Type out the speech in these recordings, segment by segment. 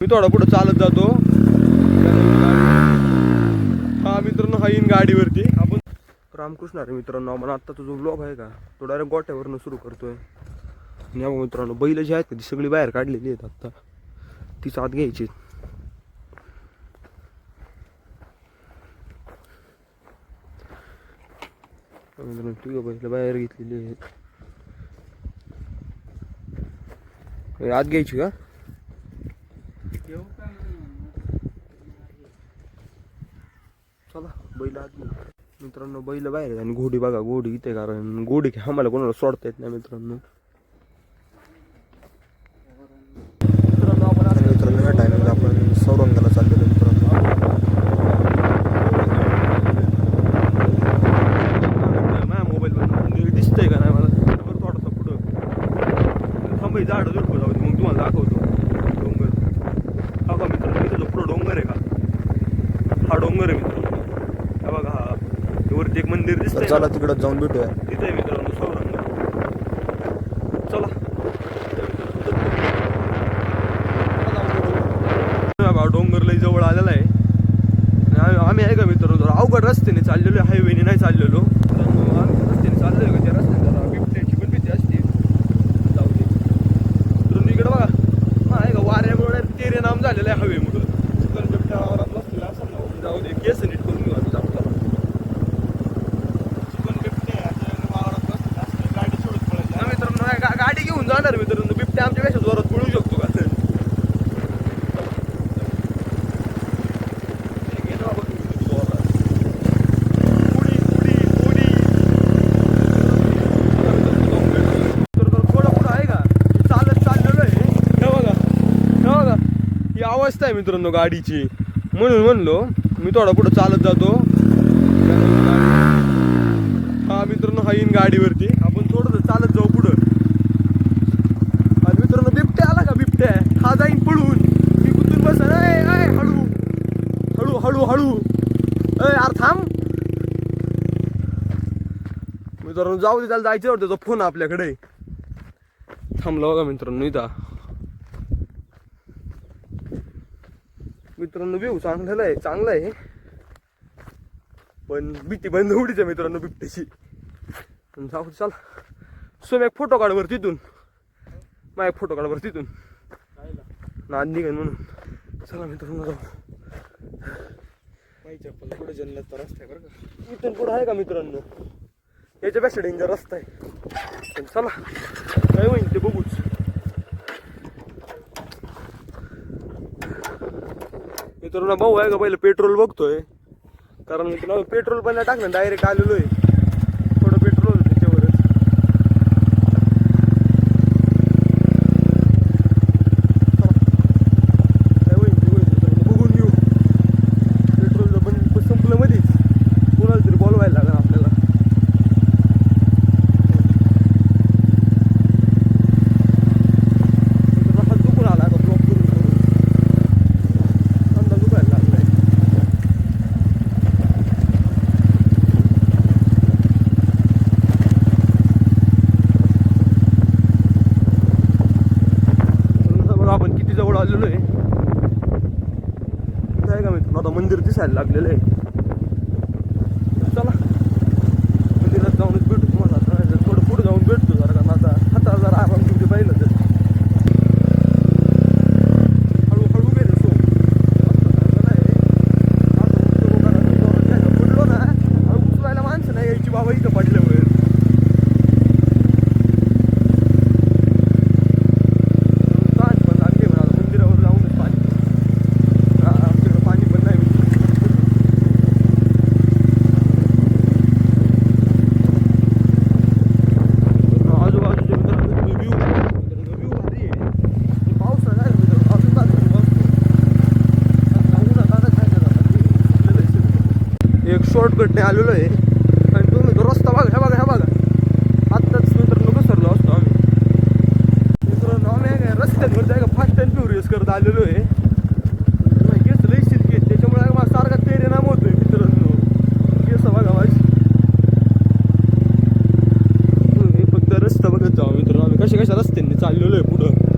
मी थोडा पुढं चालत जातो. हा मित्रांनो हा येईन गाडीवरती. आपण रामकृष्ण अरे मित्रांनो आपण आत्ताचा जो ब्लॉग आहे का? तो डायरेक्ट गोट्यावरनं सुरू करतोय. आणि आपण मित्रांनो बैल जी आहेत का ती सगळी बाहेर काढलेली आहेत आत्ता. तीच आत घ्यायची मित्रांनो तुझ्या बैल बाहेर घेतलेली आहेत. आत घ्यायची का चला बैल आत घेऊ मित्रांनो बैल बाहेर आणि घोडी बघा घोडी इथे कारण घोडी काय आम्हाला कोणाला सोडता येत नाही मित्रांनो. मित्रांनो आपण आता मित्रांनो ह्या टायमिंगला आपण सौरंगाला चाललेलो मित्रांनो. माझ्या मोबाईल मध्ये दिसतंय का नाही मला? बरं थोडासा पुढं. थांबाई झाड झुडपं जाऊ दे मग तुम्हाला दाखवतो. डोंगर. हा का मित्रांनो पुढं डोंगर आहे का? हा डोंगर आहे मित्रांनो. वरती एक मंदिर तर दिसतंय चला? तिकडं जाऊन भेटूया. तिथे आहे मित्रांनो सौरंग चला. डोंगर लई जवळ आलेला आहे आणि आम्ही- आम्ही आहे का मित्रांनो जरा अवघड रस्त्याने चाललेलो हायवेने नाही चाललेलो मित्रांनो, आम्ही त्या रस्त्याने चाललेलो का त्या रस्त्याने जरा बिबट्याची पण भीती असते जाऊ दे मित्रांनो इकडे बघा हा आहे का वाऱ्यामुळे तेरे नाम झालेलं आहे हवेमुळं चिकन बिबट्या वावरात बसलेला असेल ना जाऊ दे केस नीट करून घेऊ आता जाऊ चला. हा मित्रांनो नाही, गा- गाडी घेऊन जाणार मित्रांनो बिबट्या आमच्यापेक्षा जोरात पळू शकतो का हे घे ना बाबा तू जोरात. पुडी, पुडी, पुडी. मित्रांनो, थोडं पुढं आहे का चालत चाललेलो आहे हे बघा हे बघा ही अवस्था आहे मित्रांनो गाडीची. म्हणून म्हणलो मी थोडा पुढं चालत जातो. हा मित्रांनो हा येईन गाडीवरती. आपण थोडं चालत जाऊ पुढं. आणि मित्रांनो बिबट्या आला का बिबट्या? हा जाईन पळून. मी कुठून बस हळू. हळू हळू हळू. अय अर थांब. मित्रांनो जाऊ दे त्याला जायचं होतं त्याचा फोन आपल्याकडे. थांबला बघा मित्रांनो इथं. मित्रांनो व्यू चांगलेला आहे चांगला आहे. पण भीती बंद उडीच आहे मित्रांनो बिबट्याची. जाऊ चला. सोम एक फोटो काढ वर तिथून. मग एक फोटो काढ वर तिथून. नाद निघेन म्हणून. चला मित्रांनो जाऊ. चप्पल पुढे जन्नत रस्ता आहे बरं का. इथून पुढं आहे का मित्रांनो? याच्यापेक्षा डेंजर रस्ता आहे. पण चला. काय होईल ते बघूच मित्रांनो भाऊ आहे का पहिलं पेट्रोल बघतोय? कारण मित्रांनो पेट्रोल पण टाकलं डायरेक्ट आलेलो आहे थोडं पेट्रोल होतं त्याच्यावरच काय होईल ते होईल मित्रांनो. बघून घेऊ पेट्रोल पण संपलं मध्येच कोणाला तरी बोलवायला लागेल आपल्याला मित्रांनो, हात दुखून आला आता ब्लॉक करून करून खांदा दुखायला लागलाय मित्रांनो, बघा आपण किती जवळ आलेलो आहे इथं आहे का मित्रांनो आता मंदिर दिसायला लागलेलं आहे चला मंदिरात जाऊनच भेटू तुम्हाला आता नाही तर थोडं पुढे जाऊन भेटतो जरा कारण आता आता जरा आराम तुमचे पाहिलं तर हळूहळू गेले सो पडलो ना उचलायला माणसं नाही यायची बाबा इथं पडल्यावर ताण पण लागली म्हणा आता मंदिरावर जाऊनच पाणी हा, आमच्याकडे पाणी पण नाही आजूबाजूच्या मित्रांनो तुम्ही व्ह्यू व्ह्यू भारी आहे आणि पावसाळा आहे मित्रांनो अजून भारी आहे पाऊस. आता उन्हात आता काय करणार? एक शॉर्टकटने आलेलो आहे. आणि तुम्ही तो रस्ता बघा ह्या बघा ह्या बघा. आत्ताच मित्रांनो घसरलो असतो आम्ही. मित्रांनो आम्ही रस्त्यांवर जाय का फास्ट अँड फ्युरियस करत आलेलो आहे केस लई शिरके आहेत. त्याच्यामुळे आहे का माझा सारखा परिणाम होतोय मित्रांनो केस बघा माझी तुम्ही फक्त रस्ता बघत जावा मित्रांनो आम्ही कशा कशा रस्त्यांनी चाललेलो आहे पुढं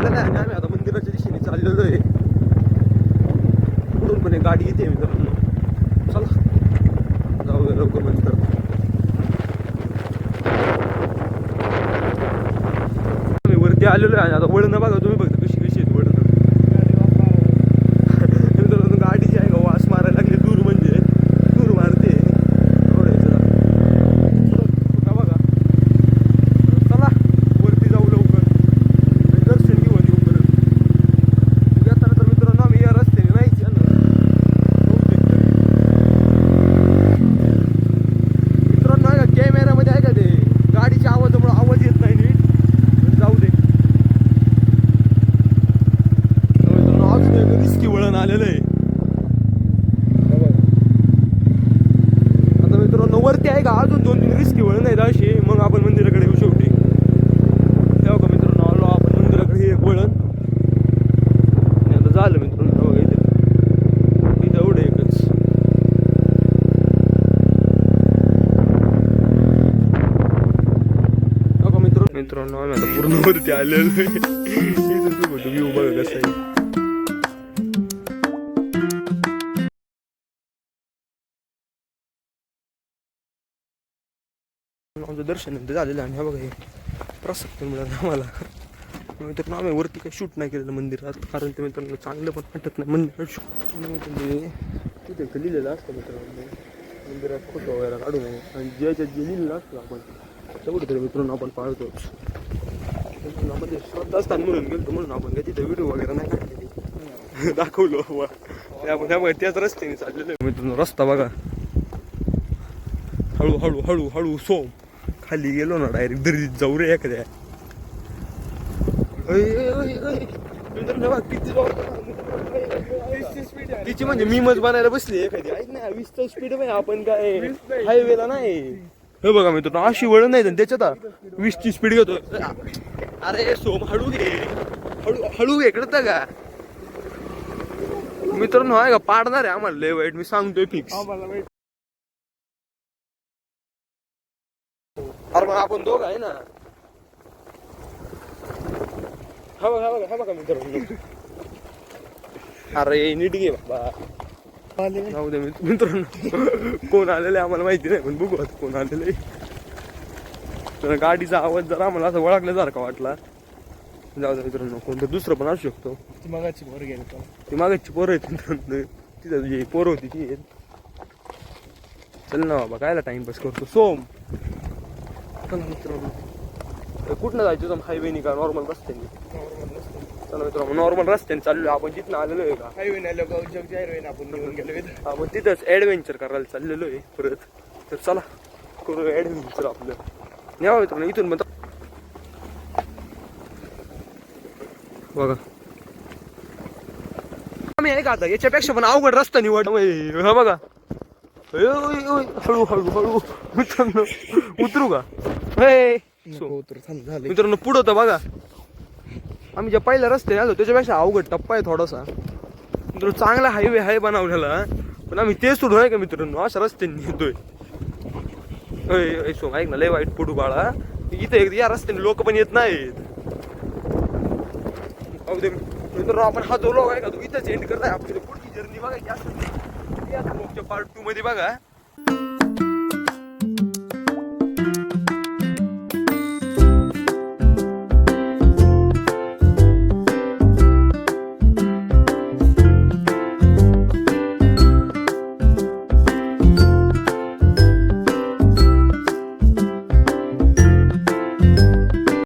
आलेला आहे आणि आम्ही आता मंदिराच्या दिशेने चाललेलो आहे म्हणे पण एक गाडी येते मित्रांनो चला. जाऊया लवकर मंदिरात आम्ही वरती आलेलो आहे. आता वळण बघा तुम्ही बघता कशी कशी आहेत वळण मित्रांनो गाडी जी आहे का वास मारायला लागली दूर म्हणजे दूर मारते एवढं आहे जरा. कुठं बघा चला वरती जाऊ लवकर आणि दर्शन घेऊ आणि येऊ परत येताना तर मित्रांनो आम्ही या रस्त्याने नाहीच येणार बहुतेक तरी. मित्रांनो आहे का कॅमेऱ्यामध्ये आहे का ते गाडीच्या आवाजामुळे आवाज येत नाही नीट पण जाऊ दे तर मित्रांनो अजून एक रिस्की वळण आलेलं आहे हे बघा. आता मित्रांनो वरती आहे का अजून दोन तीन रिस्की वळण आहेत अशी मग आपण मंदिराकडे येऊ शेवटी तेव्हा का मित्रांनो आलो आपण मंदिराकडे हे एक वळण आणि आता झालं मित्रांनो हे बघा इथे इथं एवढं एकच बघा मित्रांनो आम्ही आता पूर्ण वरती आलेलो आहे इथून तू फोटो व्ह्यू बघा कसं आमचं दर्शन झालेलं आणि हा बघा हे प्रसक्त मिळालं आम्हाला मित्रांनो आम्ही वरती काही शूट नाही केलेलं मंदिरात कारण ते मित्रांनो चांगलं पण वाटत नाही मंदिरात शूट म्हणजे तिथे लिहिलेलं असतं मित्रांनो मंदिरात फोटो वगैरे काढू नये आणि ज्याच्यात जे लिहिलेलं असतं आपण तेवढं तरी मित्रांनो आपण पाळतोच ते श्रद्धास्थान म्हणून गेलो म्हणून आपण काय तिथे व्हिडिओ वगैरे नाही काढलेली. दाखवलो त्यामुळे त्याच रस्त्याने चाललेलो आहे. मित्रांनो रस्ता बघा. हळू हळू हळू हळू सोम. खाली गेलो ना डायरेक्ट दरीत जाऊ रे एखाद्या. तिची म्हणजे मीमच बनायला बसली एखादी. ऐक ना वीसचं स्पीड आपण काय हायवेला नाही. हे बघा मित्रांनो अशी वळण नाही त्याच्यात हा. वीसची स्पीड घेतो अरे सोम हळू घे. हळू हळू घे कळतं का? मित्रांनो आहे का पाडणार आहे आम्हाला लय वाईट मी सांगतोय फिक्स अरे मग आपण दोघ आहे ना? हा बघा हा बघा हा बघा मित्रांनो. अरे नीट घे बाबा. जाऊ दे मित्र- मित्रांनो कोण आलेलं आहे आम्हाला माहिती नाही पण बघू आता कोण आलेलं आहे. तर गाडीचा आवाज जर आम्हाला असं ओळखल्यासारखा वाटला. जाऊ दे मित्रांनो कोणतं दुसरं पण असू शकतो. मगाची वर गेली ती मागाची पोरं आहेत मित्रांनो. तिथं जी पोरं होती ती चल ना बाबा कायला टाइमपास करतो? सोम. चला मित्रांनो. तर कुठनं जायचं तुम हायवेनी का नॉर्मल रस्त्याने? चला मित्रांनो नॉर्मल रस्त्याने चाललो आपण जिथनं आलेलो आहे का? हायवे नाही लोक जग हायवे आपण निघून गेलो आपण तिथंच ॲडव्हेंचर करायला चाललेलो आहे परत. तर चला करू ॲडव्हेंचर आपलं. न्यावा मित्रांनो इथून पण बघा. आम्ही आहे का आता? याच्यापेक्षा पण अवघड रस्ता निवड हा बघा. हळू हळू हळू. मित्रांनो उतरू का? हे नको उतर थांब झालं. मित्रांनो पुढं तर बघा. आम्ही ज्या पहिल्या रस्त्याने आलो त्याच्यापेक्षा अवघड टप्पा आहे थोडासा. मित्रांनो चांगला हायवे आहे बनवलेला पण आम्ही ते सोडून आहे का मित्रांनो? अशा रस्त्याने येतोय अय, अय, सोम ऐक ना लय वाईट पुढू बाळा. इथे एक- या रस्त्याने लोक पण येत नाहीत. अहो मित्रांनो आपण हा जो लोक आहे का तो इथंच एंड करताय. आपली पुढची जर्नी बघायची असेल पार्ट टू मध्ये बघा.